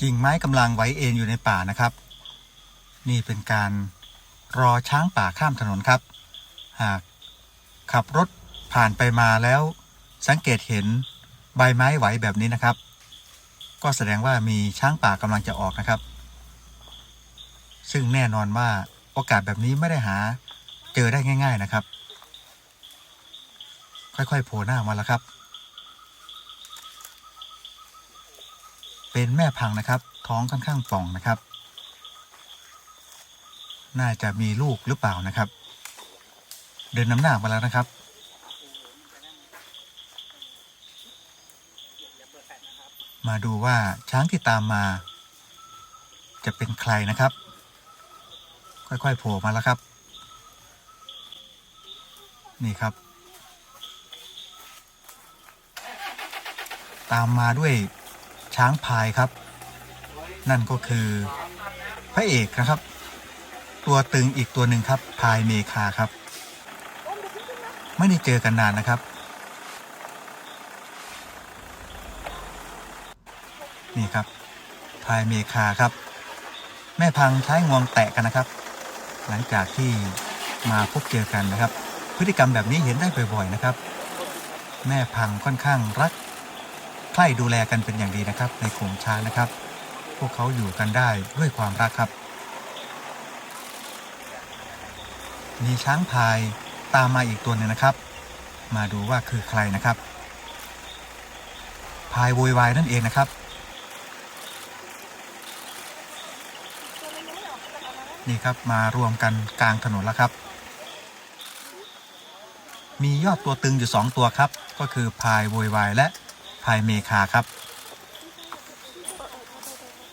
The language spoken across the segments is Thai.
กิ่งไม้กำลังไหวเอ็นอยู่ในป่านะครับ นี่เป็นการรอช้างป่าข้ามถนนครับ หากขับรถผ่านไปมาแล้วสังเกตเห็นใบไม้ไหวแบบนี้นะครับ ก็แสดงว่ามีช้างป่ากำลังจะออกนะครับ ซึ่งแน่นอนว่าโอกาสแบบนี้ไม่ได้หาเจอได้ง่าย ๆนะครับ ค่อยๆโผล่หน้ามาแล้วครับ เป็นแม่พังนะครับ ท้องค่อนข้างป่องนะครับ น่าจะมีลูกหรือเปล่านะครับ เดินน้ำหน้ามาแล้วนะครับ มาดูว่าช้างที่ตามมา จะเป็นใครนะครับ ค่อยๆโผล่มาแล้วครับ นี่ครับ ตามมาด้วย ช้างพายครับ นั่นก็คือ พระเอกนะครับ ตัวตึงอีกตัวหนึ่งครับพายเมคาครับ ไม่ได้เจอกันนานนะครับ นี่ครับพายเมคาครับ แม่พังใช้งวงแตะกันนะครับ หลังจากที่มาพบเจอกันนะครับ พฤติกรรมแบบนี้เห็นได้บ่อยๆนะครับ แม่พังค่อนข้างรัก ใคร่ดูแลกันเป็นอย่างดีนะครับ ในโขงช้างนะครับ พวกเขาอยู่กันได้ด้วยความรักครับ มีช้างพายตามมาอีกตัวหนึงนะครับ มาดูว่าคือใครนะครับ พายโวยวายนั่นเองนะครับ นี่ครับมารวมกันกลางถนนแล้วครับมียอดตัวตึงอยู่สองตัวครับ ก็คือพายโวยวายและ พายเมคาครับ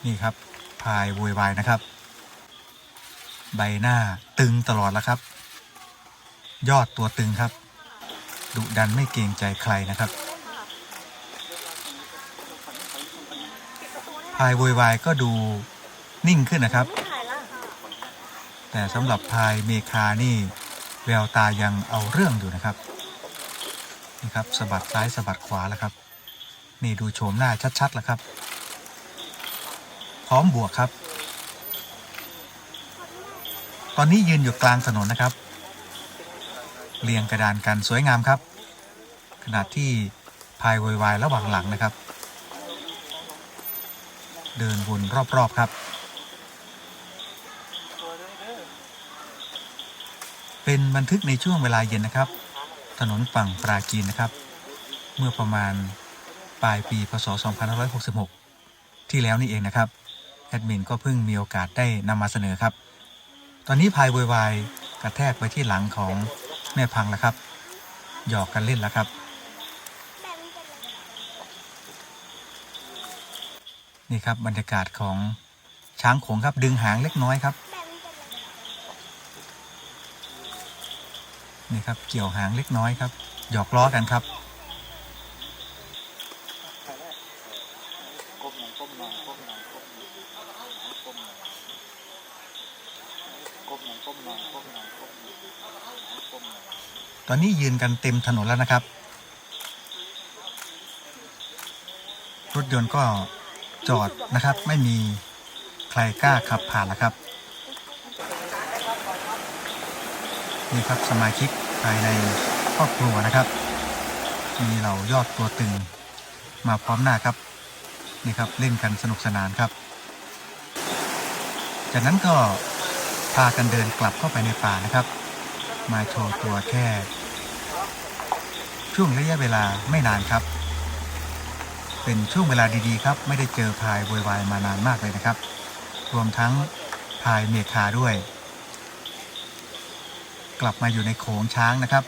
นี่ครับพายโวยวายนะครับ ใบหน้าตึงตลอดแล้วครับ ยอดตัวตึงครับดุดันไม่เกรงใจใครนะครับพายโวยวายก็ดูนิ่งขึ้นนะครับ แต่สำหรับพายเมคานี่แววตายังเอาเรื่องอยู่นะครับ นี่ครับสะบัดซ้ายสะบัดขวาแล้วครับ นี่ดูโฉมหน้าชัดๆแล้วครับ พร้อมบวกครับ ตอนนี้ยืนอยู่กลางถนนนะครับ เรียงกระดานกันสวยงามครับขณะที่พายวยวายระหว่างหลังนะครับ เดินวนรอบๆครับ เป็นบันทึกในช่วงเวลาเย็นนะครับ ถนนฝั่งปราจีนนะครับ เมื่อประมาณ ปลายปีพศ 2566 ที่แล้วนี่เองนะครับ แอดมินก็เพิ่งมีโอกาสได้นำมาเสนอครับ ตอนนี้พายโวยวายกระแทกไปที่หลังของแม่พังแล้วครับ หยอกกันเล่นแล้วครับ นี่ครับบรรยากาศของช้างโขงครับดึงหางเล็กน้อยครับ นี่ครับเกี่ยวหางเล็กน้อยครับ หยอกล้อกันครับ ก้มหน่อยก้มหน่อยก้มหน่อยก้มหน่อยก้มหน่อยก้มหน่อยก้มหน่อยก้มหน่อยก้มหน่อยก้มหน่อยตอนนี้ยืนกันเต็มถนนแล้วนะครับ รถยนต์ก็จอดนะครับ ไม่มีใครกล้าขับผ่านแล้วครับ นี่ครับสมาชิกภายในครอบครัวนะครับ มีเหล่ายอดตัวตึงมาพร้อมหน้าครับ นี่ครับเล่นกันสนุกสนานครับ จากนั้นก็พากันเดินกลับเข้าไปในป่านะครับ มาโชว์ตัวแค่ ช่วงระยะเวลาไม่นานครับ เป็นช่วงเวลาดีๆ ครับ ไม่ได้เจอพายโวยวายมานานมากเลยนะครับ รวมทั้งพายเมคาด้วย กลับมาอยู่ในโขงช้างนะครับ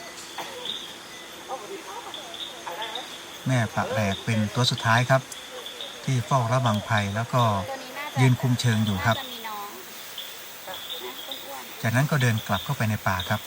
แม่ปะแรกเป็นตัวสุดท้ายครับ ที่เฝ้าระวังภัย แล้วก็ยืนคุมเชิงอยู่ครับจะมีน้องนะอ้วนๆจากนั้นก็เดินกลับเข้าไปในป่าครับ